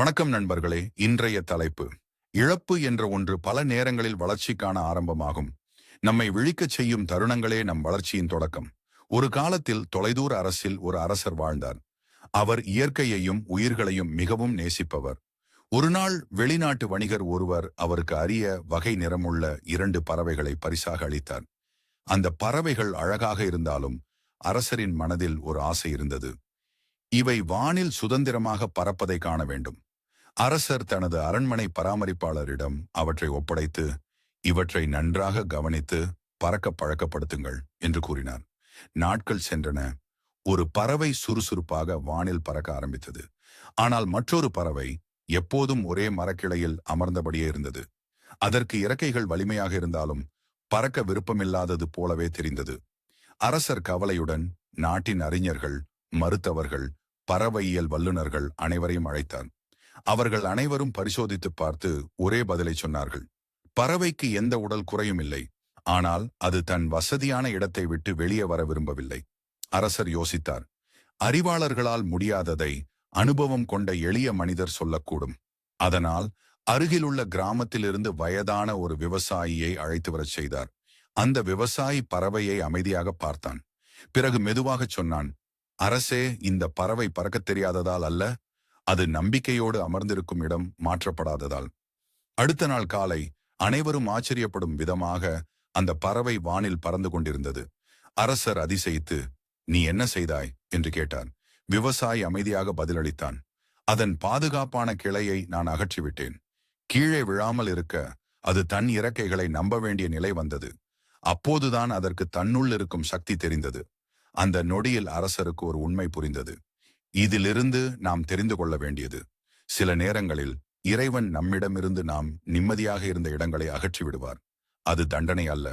வணக்கம் நண்பர்களே இன்றைய தலைப்பு. இழப்பு என்ற ஒன்று பல நேரங்களில் வளர்ச்சிக்கான ஆரம்பமாகும். நம்மை விழிக்கச் செய்யும் தருணங்களே நம் வளர்ச்சியின் தொடக்கம். ஒரு காலத்தில் தொலைதூர அரசில் ஒரு அரசர் வாழ்ந்தார். அவர் இயற்கையையும் உயிர்களையும் மிகவும் நேசிப்பவர். ஒருநாள் வெளிநாட்டு வணிகர் ஒருவர் அவருக்கு அரிய வகை நிறமுள்ள இரண்டு பறவைகளை பரிசாக அளித்தார். அந்த பறவைகள் அழகாக இருந்தாலும் அரசரின் மனதில் ஒரு ஆசை இருந்தது. இவை வானில் சுதந்திரமாக பறப்பதை காண வேண்டும். அரசர் தனது அரண்மனை பராமரிப்பாளரிடம் அவற்றை ஒப்படைத்து இவற்றை நன்றாக கவனித்து பறக்க பழக்கப்படுத்துங்கள் என்று கூறினார். நாட்கள் சென்றன. ஒரு பறவை சுறுசுறுப்பாக வானில் பறக்க ஆரம்பித்தது. ஆனால் மற்றொரு பறவை எப்போதும் ஒரே மரக்கிளையில் அமர்ந்தபடியே இருந்தது. அதற்கு இறக்கைகள் வலிமையாக இருந்தாலும் பறக்க விருப்பமில்லாதது போலவே தெரிந்தது. அரசர் கவலையுடன் நாட்டின் அறிஞர்கள் மருத்துவர்கள் பறவையியல் வல்லுநர்கள் அனைவரையும் அழைத்தார். அவர்கள் அனைவரும் பரிசோதித்து பார்த்து ஒரே பதிலை சொன்னார்கள். பறவைக்கு எந்த உடல் குறையும் இல்லை. ஆனால் அது தன் வசதியான இடத்தை விட்டு வெளியே வர விரும்பவில்லை. அரசர் யோசித்தார். அறிவாளர்களால் முடியாததை அனுபவம் கொண்ட எளிய மனிதர் சொல்லக்கூடும். அதனால் அருகிலுள்ள கிராமத்திலிருந்து வயதான ஒரு விவசாயியை அழைத்து வரச் செய்தார். அந்த விவசாயி பறவையை அமைதியாக பார்த்தான். பிறகு மெதுவாகச் சொன்னான் அரசே இந்த பறவை பறக்கத் தெரியாததால் அல்ல. அது நம்பிக்கையோடு அமர்ந்திருக்கும் இடம் மாற்றப்படாததால். அடுத்த நாள் காலை அனைவரும் ஆச்சரியப்படும் விதமாக அந்த பறவை வானில் பறந்து கொண்டிருந்தது. அரசர் அதிசயித்து நீ என்ன செய்தாய்? என்று கேட்டார் விவசாயி அமைதியாக பதிலளித்தான். அதன் பாதுகாப்பான கிளையை நான் அகற்றிவிட்டேன். கீழே விழாமல் இருக்க அது தன் இறக்கைகளை நம்ப வேண்டிய நிலை வந்தது. அப்போதுதான் அதற்கு தன்னுள் இருக்கும் சக்தி தெரிந்தது. அந்த நொடியில் அரசருக்கு ஒரு உண்மை புரிந்தது. இதிலிருந்து நாம் தெரிந்து கொள்ள வேண்டியது சில நேரங்களில் இறைவன் நம்மிடமிருந்து நாம் நிம்மதியாக இருந்த இடங்களை அகற்றி விடுவார். அது தண்டனை அல்ல.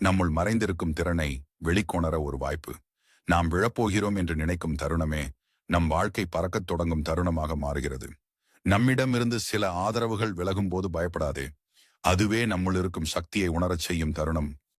நம்முள் மறைந்திருக்கும் திறனை வெளிக்கொணர ஒரு வாய்ப்பு. நாம் விழப்போகிறோம் என்று நினைக்கும் தருணமே நம் வாழ்க்கை பறக்கத் தொடங்கும் தருணமாக மாறுகிறது. நம்மிடமிருந்து சில ஆதரவுகள் விலகும் போது பயப்படாதே. அதுவே நம்முள் இருக்கும் சக்தியை உணரச் செய்யும் தருணம்